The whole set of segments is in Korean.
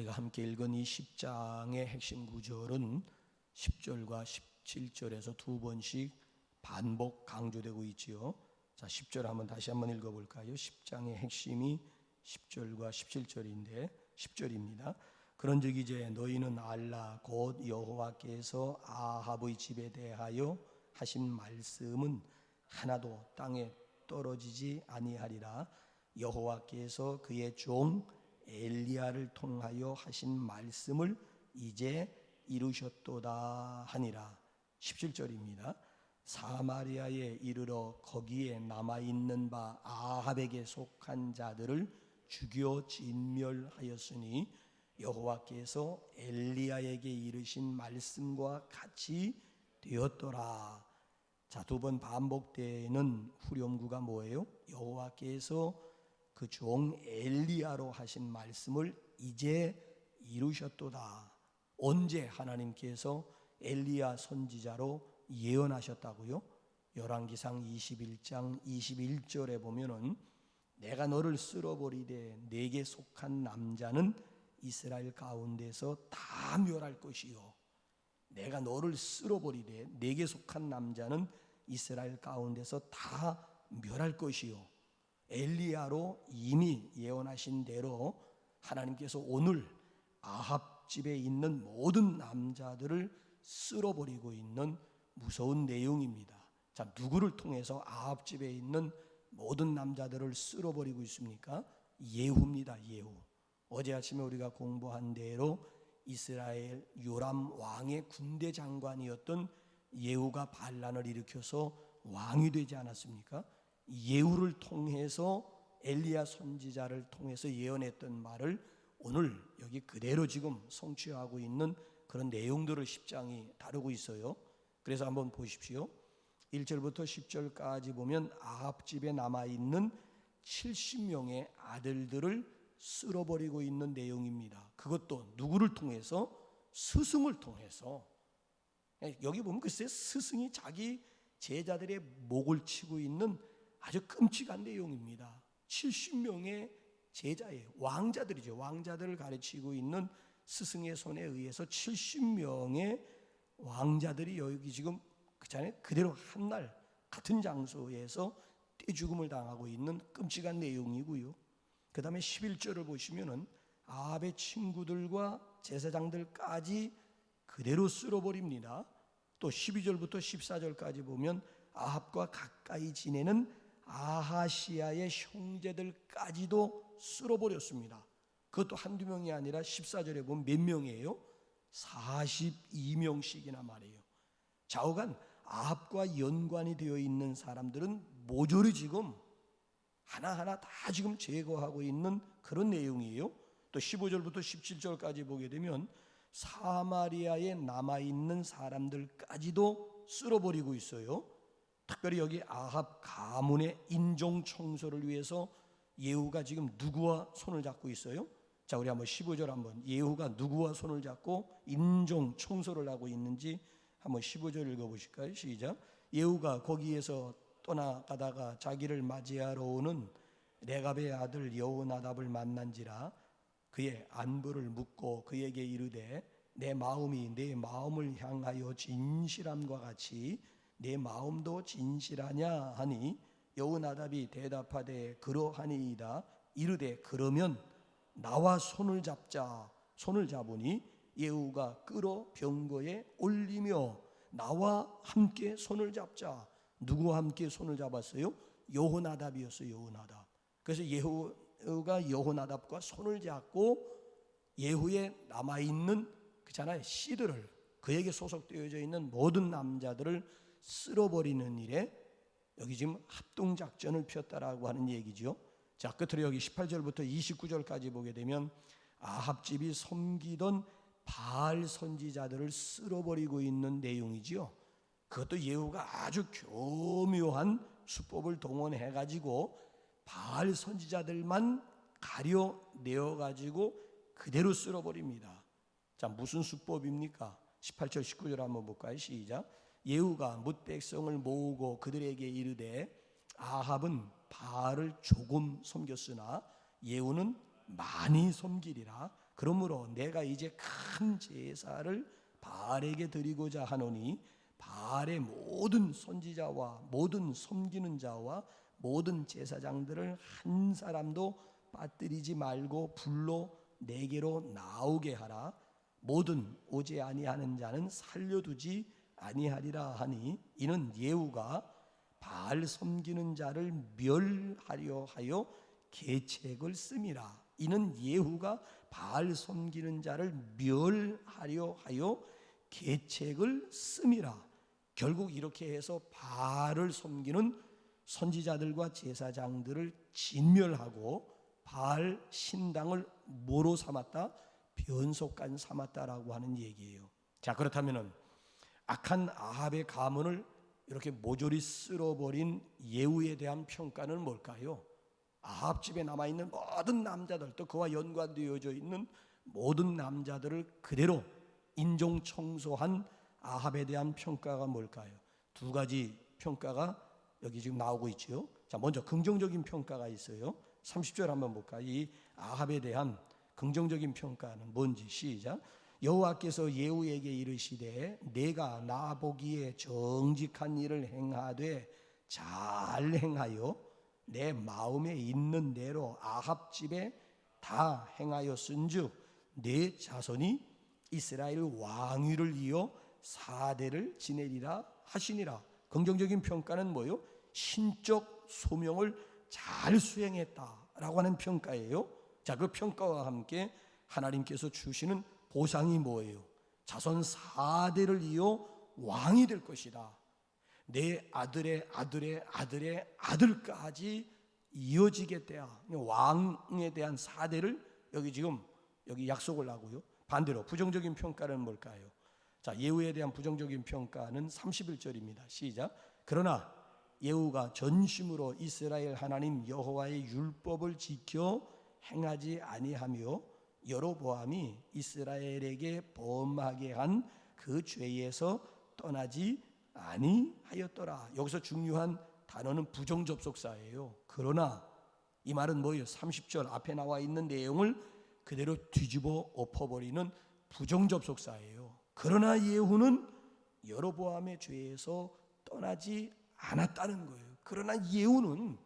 우리가 함께 읽은 이 10장의 핵심 구절은 10절과 17절에서 두 번씩 반복 강조되고 있지요. 자, 10절 한번 다시 한번 읽어 볼까요? 10장의 핵심이 10절과 17절인데 10절입니다. 그런즉 이제 너희는 알라 곧 여호와께서 아합의 집에 대하여 하신 말씀은 하나도 땅에 떨어지지 아니하리라 여호와께서 그의 종 엘리야를 통하여 하신 말씀을 이제 이루셨도다 하니라 17절입니다. 사마리아에 이르러 거기에 남아 있는 바 아합에게 속한 자들을 죽여 진멸하였으니 여호와께서 엘리야에게 이르신 말씀과 같이 되었더라. 자, 두 번 반복되는 후렴구가 뭐예요? 여호와께서 그 종 엘리야로 하신 말씀을 이제 이루셨도다. 언제 하나님께서 엘리야 선지자로 예언하셨다고요? 열왕기상 21장 21절에 보면은 내가 너를 쓸어버리되 내게 속한 남자는 이스라엘 가운데서 다 멸할 것이요 내가 너를 쓸어버리되 내게 속한 남자는 이스라엘 가운데서 다 멸할 것이요 엘리야로 이미 예언하신 대로 하나님께서 오늘 아합 집에 있는 모든 남자들을 쓸어버리고 있는 무서운 내용입니다. 자, 누구를 통해서 아합 집에 있는 모든 남자들을 쓸어버리고 있습니까? 예후입니다. 예후. 어제 아침에 우리가 공부한 대로 이스라엘 요람 왕의 군대 장관이었던 예후가 반란을 일으켜서 왕이 되지 않았습니까? 예후를 통해서 엘리야 선지자를 통해서 예언했던 말을 오늘 여기 그대로 지금 성취하고 있는 그런 내용들을 10장이 다루고 있어요. 그래서 한번 보십시오. 1절부터 10절까지 보면 아합 집에 남아 있는 70명의 아들들을 쓸어버리고 있는 내용입니다. 그것도 누구를 통해서 스승을 통해서 예, 여기 보면 글쎄 스승이 자기 제자들의 목을 치고 있는 아주 끔찍한 내용입니다. 70명의 제자예요. 왕자들이죠. 왕자들을 가르치고 있는 스승의 손에 의해서 70명의 왕자들이 여기 지금 그잖아요. 그대로 한 날 같은 장소에서 떼죽음을 당하고 있는 끔찍한 내용이고요. 그 다음에 11절을 보시면은 아합의 친구들과 제사장들까지 그대로 쓸어버립니다. 또 12절부터 14절까지 보면 아합과 가까이 지내는 아하시아의 형제들까지도 쓸어버렸습니다. 그것도 한두 명이 아니라 14절에 보면 몇 명이에요? 42명씩이나 말이에요. 좌우간 아합과 연관이 되어 있는 사람들은 모조리 지금 하나하나 다 지금 제거하고 있는 그런 내용이에요. 또 15절부터 17절까지 보게 되면 사마리아에 남아 있는 사람들까지도 쓸어버리고 있어요. 특별히 여기 아합 가문의 인종 청소를 위해서 예후가 지금 누구와 손을 잡고 있어요? 자, 우리 한번 15절 한번 예후가 누구와 손을 잡고 인종 청소를 하고 있는지 한번 15절 읽어 보실까요? 시작. 예후가 거기에서 떠나가다가 자기를 맞이하러 오는 레갑의 아들 여호나답을 만난지라 그의 안부를 묻고 그에게 이르되 내 마음이 내 마음을 향하여 진실함과 같이 내 마음도 진실하냐 하니 여호나답이 대답하되 그러하니이다. 이르되 그러면 나와 손을 잡자. 손을 잡으니 예후가 끌어 병거에 올리며 나와 함께 손을 잡자. 누구와 함께 손을 잡았어요? 여호나답이었어요 여호나답. 그래서 예후가 여호나답과 손을 잡고 예후에 남아있는 그잖아요 씨들을 그에게 소속되어져 있는 모든 남자들을 쓸어버리는 일에 여기 지금 합동작전을 폈다라고 하는 얘기지요. 자, 끝으로 여기 18절부터 29절까지 보게 되면 아합집이 섬기던 바알 선지자들을 쓸어버리고 있는 내용이지요. 그것도 예후가 아주 교묘한 수법을 동원해 가지고 바알 선지자들만 가려내어 가지고 그대로 쓸어버립니다. 자, 무슨 수법입니까? 18절 19절 한번 볼까요? 시작. 예후가 뭇 백성을 모으고 그들에게 이르되 아합은 바알을 조금 섬겼으나 예후는 많이 섬기리라. 그러므로 내가 이제 큰 제사를 바알에게 드리고자 하노니 바알의 모든 선지자와 모든 섬기는 자와 모든 제사장들을 한 사람도 빠뜨리지 말고 불로 내게로 나오게 하라. 모든 오지 아니하는 자는 살려두지 아니하리라 하니 이는 예후가 바알 섬기는 자를 멸하려 하여 계책을 씀이라. 이는 예후가 바알 섬기는 자를 멸하려 하여 계책을 씀이라. 결국 이렇게 해서 바알을 섬기는 선지자들과 제사장들을 진멸하고 바알 신당을 뭐로 삼았다? 변속간 삼았다라고 하는 얘기예요. 자 그렇다면은 악한 아합의 가문을 이렇게 모조리 쓸어버린 예후에 대한 평가는 뭘까요? 아합 집에 남아 있는 모든 남자들 또 그와 연관되어져 있는 모든 남자들을 그대로 인종 청소한 아합에 대한 평가가 뭘까요? 두 가지 평가가 여기 지금 나오고 있죠. 자, 먼저 긍정적인 평가가 있어요. 30절 한번 볼까요? 이 아합에 대한 긍정적인 평가는 뭔지 시작. 여호와께서 예후에게 이르시되 내가 나 보기에 정직한 일을 행하되 잘 행하여 내 마음에 있는 대로 아합 집에 다 행하였은즉 내 자손이 이스라엘 왕위를 이어 사대를 지내리라 하시니라. 긍정적인 평가는 뭐요? 신적 소명을 잘 수행했다라고 하는 평가예요. 자, 그 평가와 함께 하나님께서 주시는 보상이 뭐예요? 자손 사대를 이어 왕이 될 것이다. 내 아들의 아들의 아들의 아들까지 이어지겠다. 왕에 대한 사대를 여기 지금 여기 약속을 하고요. 반대로 부정적인 평가는 뭘까요? 자, 예후에 대한 부정적인 평가는 31절입니다. 시작. 그러나 예후가 전심으로 이스라엘 하나님 여호와의 율법을 지켜 행하지 아니하며 여로보암이 이스라엘에게 범하게 한 그 죄에서 떠나지 아니하였더라. 여기서 중요한 단어는 부정 접속사예요. 그러나 이 말은 뭐예요? 30절 앞에 나와 있는 내용을 그대로 뒤집어 엎어버리는 부정 접속사예요. 그러나 예후는 여로보암의 죄에서 떠나지 않았다는 거예요. 그러나 예후는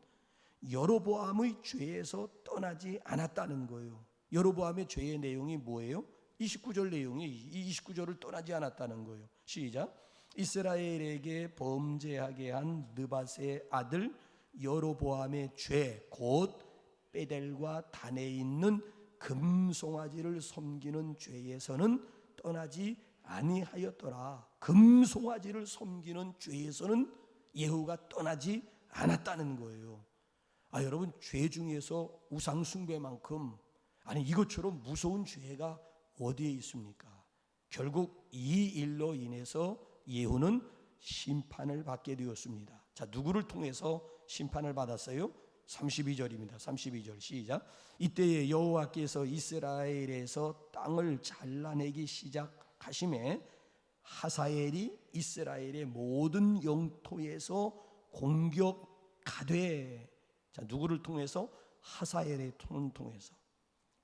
여로보암의 죄에서 떠나지 않았다는 거예요. 여로보암의 죄의 내용이 뭐예요? 29절 내용이 이 29절을 떠나지 않았다는 거예요. 시작. 이스라엘에게 범죄하게 한 느밧의 아들 여로보암의 죄곧 베델과 단에 있는 금송아지를 섬기는 죄에서는 떠나지 아니하였더라. 금송아지를 섬기는 죄에서는 예후가 떠나지 않았다는 거예요. 아 여러분 죄 중에서 우상 숭배만큼 아니 이것처럼 무서운 죄가 어디에 있습니까? 결국 이 일로 인해서 예후는 심판을 받게 되었습니다. 자, 누구를 통해서 심판을 받았어요? 32절입니다. 32절 시작. 이때에 여호와께서 이스라엘에서 땅을 잘라내기 시작하심에 하사엘이 이스라엘의 모든 영토에서 공격하되 자, 누구를 통해서 하사엘의 톤 통해서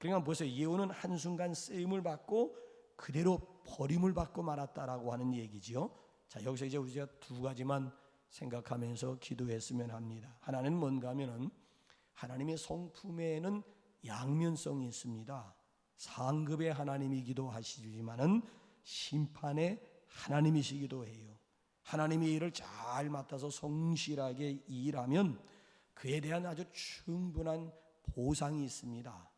그러니까 보세요. 예후는 한순간 쓰임을 받고 그대로 버림을 받고 말았다라고 하는 얘기지요. 자, 여기서 이제 우리가 두 가지만 생각하면서 기도했으면 합니다. 하나는 뭔가 하면은 하나님의 성품에는 양면성이 있습니다. 상급의 하나님이기도 하시지만은 심판의 하나님이시기도 해요. 하나님의 일을 잘 맡아서 성실하게 일하면 그에 대한 아주 충분한 보상이 있습니다.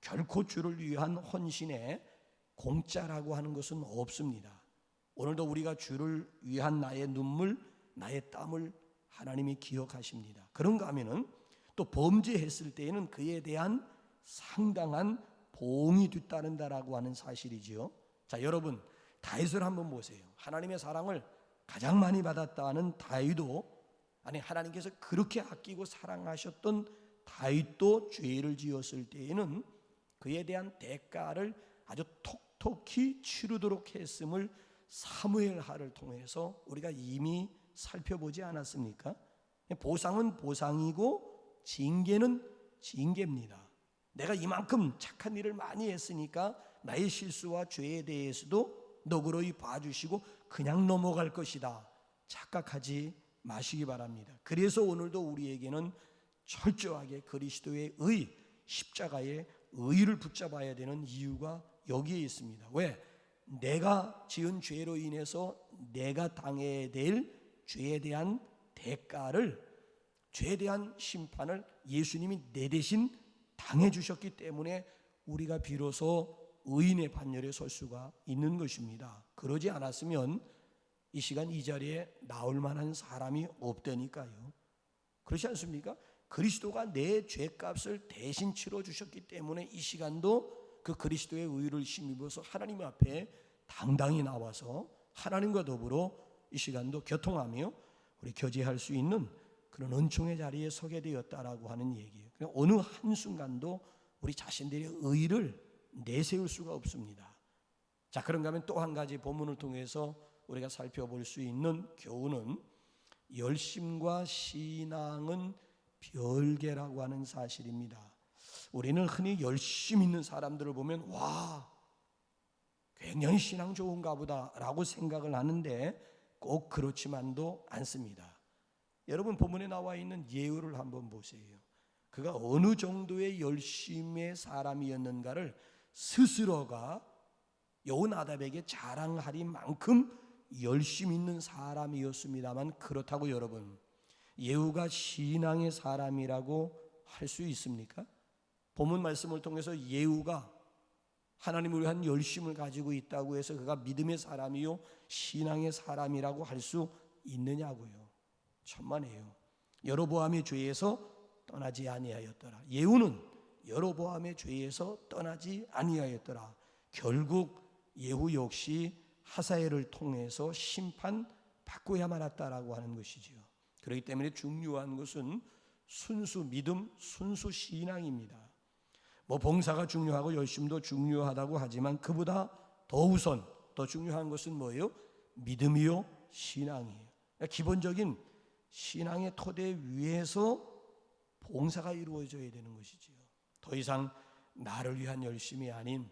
결코 주를 위한 헌신에 공짜라고 하는 것은 없습니다. 오늘도 우리가 주를 위한 나의 눈물, 나의 땀을 하나님이 기억하십니다. 그런가 하면은 또 범죄했을 때에는 그에 대한 상당한 보응이 뒤따른다라고 하는 사실이지요. 자, 여러분 다윗을 한번 보세요. 하나님의 사랑을 가장 많이 받았다는 다윗도 아니 하나님께서 그렇게 아끼고 사랑하셨던 다윗도 죄를 지었을 때에는 그에 대한 대가를 아주 톡톡히 치르도록 했음을 사무엘 하를 통해서 우리가 이미 살펴보지 않았습니까? 보상은 보상이고 징계는 징계입니다. 내가 이만큼 착한 일을 많이 했으니까 나의 실수와 죄에 대해서도 너그러이 봐주시고 그냥 넘어갈 것이다. 착각하지 마시기 바랍니다. 그래서 오늘도 우리에게는 철저하게 그리스도의 의, 십자가의 의를 붙잡아야 되는 이유가 여기에 있습니다. 왜? 내가 지은 죄로 인해서 내가 당해야 될 죄에 대한 대가를 죄에 대한 심판을 예수님이 내 대신 당해 주셨기 때문에 우리가 비로소 의인의 반열에 설 수가 있는 것입니다. 그러지 않았으면 이 시간 이 자리에 나올 만한 사람이 없다니까요. 그렇지 않습니까? 그리스도가 내 죄값을 대신 치러 주셨기 때문에 이 시간도 그 그리스도의 의를 힘입어서 하나님 앞에 당당히 나와서 하나님과 더불어 이 시간도 교통하며 우리 교제할 수 있는 그런 은총의 자리에 서게 되었다라고 하는 얘기예요. 어느 한 순간도 우리 자신들의 의를 내세울 수가 없습니다. 자, 그런가 하면 또 한 가지 본문을 통해서 우리가 살펴볼 수 있는 교훈은 열심과 신앙은 별개라고 하는 사실입니다. 우리는 흔히 열심 있는 사람들을 보면 와 굉장히 신앙 좋은가 보다라고 생각을 하는데 꼭 그렇지만도 않습니다. 여러분 본문에 나와 있는 예우를 한번 보세요. 그가 어느 정도의 열심의 사람이었는가를 스스로가 여호나답에게 자랑하리만큼 열심 있는 사람이었습니다만 그렇다고 여러분 예후가 신앙의 사람이라고 할 수 있습니까? 본문 말씀을 통해서 예후가 하나님을 위한 열심을 가지고 있다고 해서 그가 믿음의 사람이요 신앙의 사람이라고 할 수 있느냐고요. 천만에요. 여로보암의 죄에서 떠나지 아니하였더라. 예후는 여로보암의 죄에서 떠나지 아니하였더라. 결국 예후 역시 하사엘을 통해서 심판 받고야 말았다라고 하는 것이지요. 그렇기 때문에 중요한 것은 순수 믿음, 순수 신앙입니다. 뭐 봉사가 중요하고 열심도 중요하다고 하지만 그보다 더 우선 더 중요한 것은 뭐예요? 믿음이요, 신앙이에요. 그러니까 기본적인 신앙의 토대 위에서 봉사가 이루어져야 되는 것이지요. 더 이상 나를 위한 열심이 아닌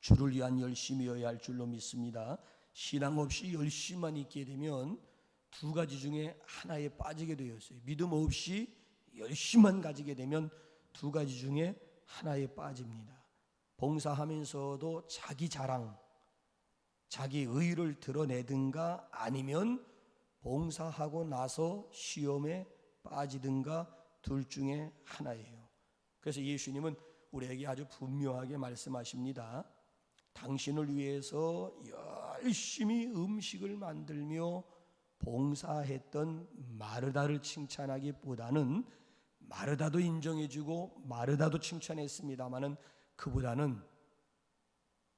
주를 위한 열심이어야 할 줄로 믿습니다. 신앙 없이 열심만 있게 되면 두 가지 중에 하나에 빠지게 되었어요. 믿음 없이 열심만 가지게 되면 두 가지 중에 하나에 빠집니다. 봉사하면서도 자기 자랑, 자기 의를 드러내든가 아니면 봉사하고 나서 시험에 빠지든가 둘 중에 하나예요. 그래서 예수님은 우리에게 아주 분명하게 말씀하십니다. 당신을 위해서 열심히 음식을 만들며 봉사했던 마르다를 칭찬하기보다는 마르다도 인정해주고 마르다도 칭찬했습니다마는 그보다는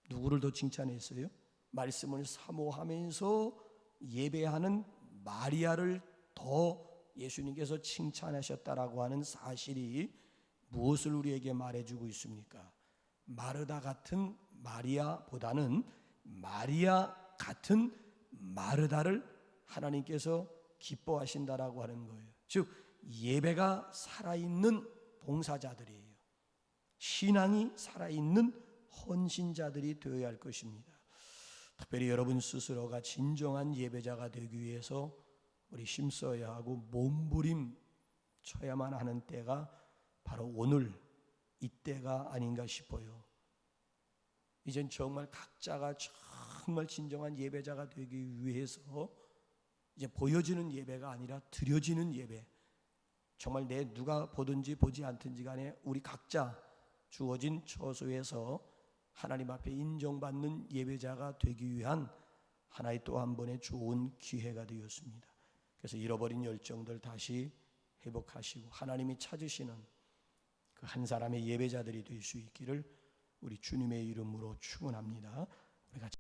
누구를 더 칭찬했어요? 말씀을 사모하면서 예배하는 마리아를 더 예수님께서 칭찬하셨다라고 하는 사실이 무엇을 우리에게 말해주고 있습니까? 마르다 같은 마리아보다는 마리아 같은 마르다를 하나님께서 기뻐하신다라고 하는 거예요. 즉 예배가 살아있는 봉사자들이에요. 신앙이 살아있는 헌신자들이 되어야 할 것입니다. 특별히 여러분 스스로가 진정한 예배자가 되기 위해서 우리 힘써야 하고 몸부림 쳐야만 하는 때가 바로 오늘 이때가 아닌가 싶어요. 이젠 정말 각자가 정말 진정한 예배자가 되기 위해서 이제 보여지는 예배가 아니라 드려지는 예배. 정말 내 누가 보든지 보지 않든지 간에 우리 각자 주어진 처소에서 하나님 앞에 인정받는 예배자가 되기 위한 하나의 또 한 번의 좋은 기회가 되었습니다. 그래서 잃어버린 열정들 다시 회복하시고 하나님이 찾으시는 그 한 사람의 예배자들이 될 수 있기를 우리 주님의 이름으로 축원합니다.